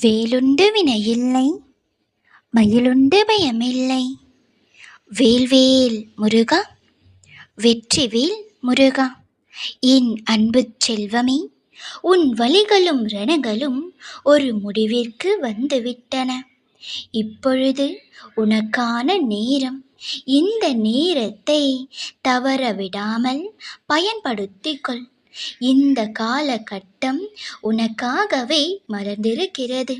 வேலுண்டு வினையில்லை மயிலுண்டு பயமில்லை. வேல்வேல் முருகா வெற்றிவேல் முருகா என் அன்பு செல்வமே உன் வழிகளும் ரணங்களும் ஒரு முடிவிற்கு வந்துவிட்டன. இப்பொழுது உனக்கான நேரம் இந்த நேரத்தை தவற விடாமல் பயன்படுத்திக் கொள் இந்த காலகட்டம் உனக்காகவே மலர்ந்திருக்கிறது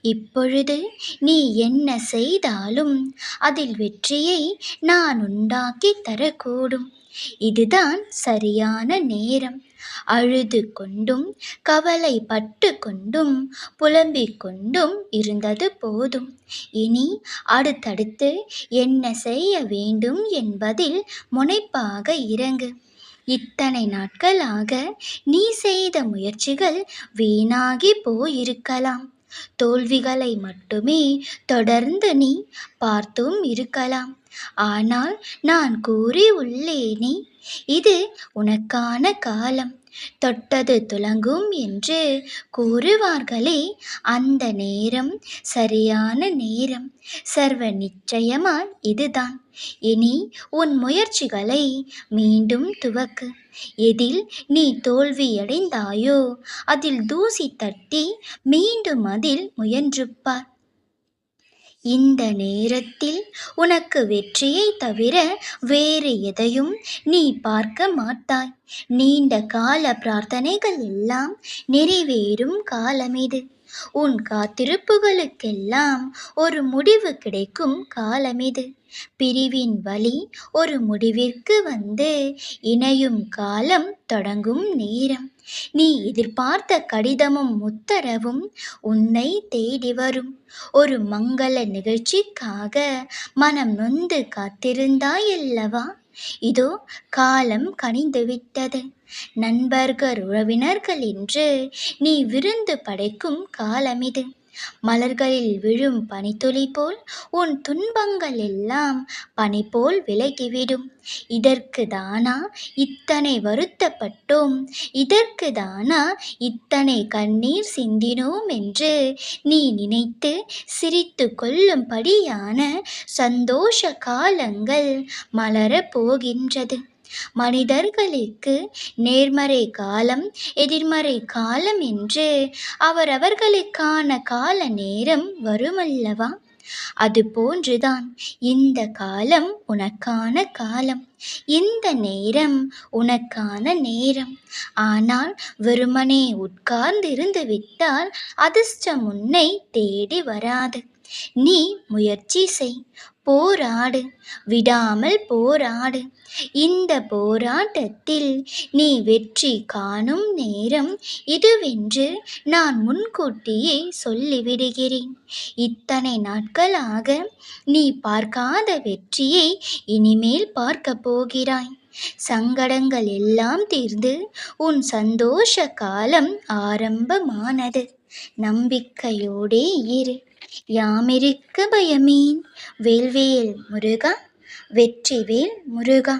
இப்பொழுது நீ என்ன செய்தாலும் அதில் வெற்றியை நான் உண்டாக்கி தரக்கூடும். இதுதான் சரியான நேரம். அழுது கொண்டும் கவலைப்பட்டு கொண்டும் புலம்பிக் கொண்டும் இருந்தது போதும். இனி அடுத்தடுத்து என்ன செய்ய வேண்டும் என்பதில் முனைப்பாக இறங்கு. இத்தனை நாட்களாக நீ செய்த முயற்சிகள் வீணாகி போயிருக்கலாம். தோல்விகளை மட்டுமே தொடர்ந்து நீ பார்த்தும் இருக்கலாம். ஆனால் நான் கூறி உள்ளேனே இது உனக்கான காலம். தொட்டது துலங்கும் என்று கூறுவார்களே அந்த நேரம் சரியான நேரம். சர்வ நிச்சயமாய் இதுதான். இனி உன் முயற்சிகளை மீண்டும் துவக்கு. எதில் நீ தோல்வியடைந்தாயோ அதில் தூசி தட்டி மீண்டும் அதில் முயன்று பார் இந்த நேரத்தில் உனக்கு வெற்றியை தவிர வேறு எதையும் நீ பார்க்க மாட்டாய். நீண்ட கால பிரார்த்தனைகள் எல்லாம் நிறைவேறும் காலம் இது உன் காத்திருப்புகளுக்கெல்லாம் ஒரு முடிவு கிடைக்கும் காலம் இது. பிரிவின் வழி ஒரு முடிவிற்கு வந்து இணையும் காலம் தொடங்கும் நேரம். நீ எதிர்பார்த்த கடிதமும் உத்தரவும் உன்னை தேடி வரும். ஒரு மங்கள நிகழ்ச்சிக்காக மனம் நொந்து காத்திருந்தாயல்லவா? இதோ காலம் கனிந்துவிட்டது நண்பர்கள் உறவினர்கள் என்று நீ விருந்து படைக்கும் காலம் இது மலர்களில் விழும் பனித்துளி போல் உன் துன்பங்கள் எல்லாம் பனி போல் விலகிவிடும். இதற்கு தானா இத்தனை வருத்தப்பட்டோம். இதற்கு தானா இத்தனை கண்ணீர் சிந்தினோம் என்று நீ நினைத்து சிரித்து கொள்ளும்படியான சந்தோஷ காலங்கள் மலரப் போகின்றது. மனிதர்களுக்கு நேர்மறை காலம் எதிர்மறை காலம் என்று அவரவர்களுக்கான கால நேரம் வருமல்லவா? அது போன்றுதான். இந்த காலம் உனக்கான காலம். இந்த நேரம் உனக்கான நேரம். ஆனால் வெறுமனே உட்கார்ந்திருந்து விட்டால் அதிர்ஷ்டம் உன்னை தேடி வராது. நீ முயற்சி செய். போராடு. விடாமல் போராடு. இந்த போராட்டத்தில் நீ வெற்றி காணும் நேரம் இதுவென்று நான் முன்கூட்டியே சொல்லிவிடுகிறேன். இத்தனை நாட்களாக நீ பார்க்காத வெற்றியை இனிமேல் பார்க்க போகிறாய். சங்கடங்கள் எல்லாம் தீர்ந்து உன் சந்தோஷ காலம் ஆரம்பமானது. நம்பிக்கையோடே இரு. யாமிருக்க பயமேன்? வேல்வேல் முருகா வெற்றிவேல் முருகா.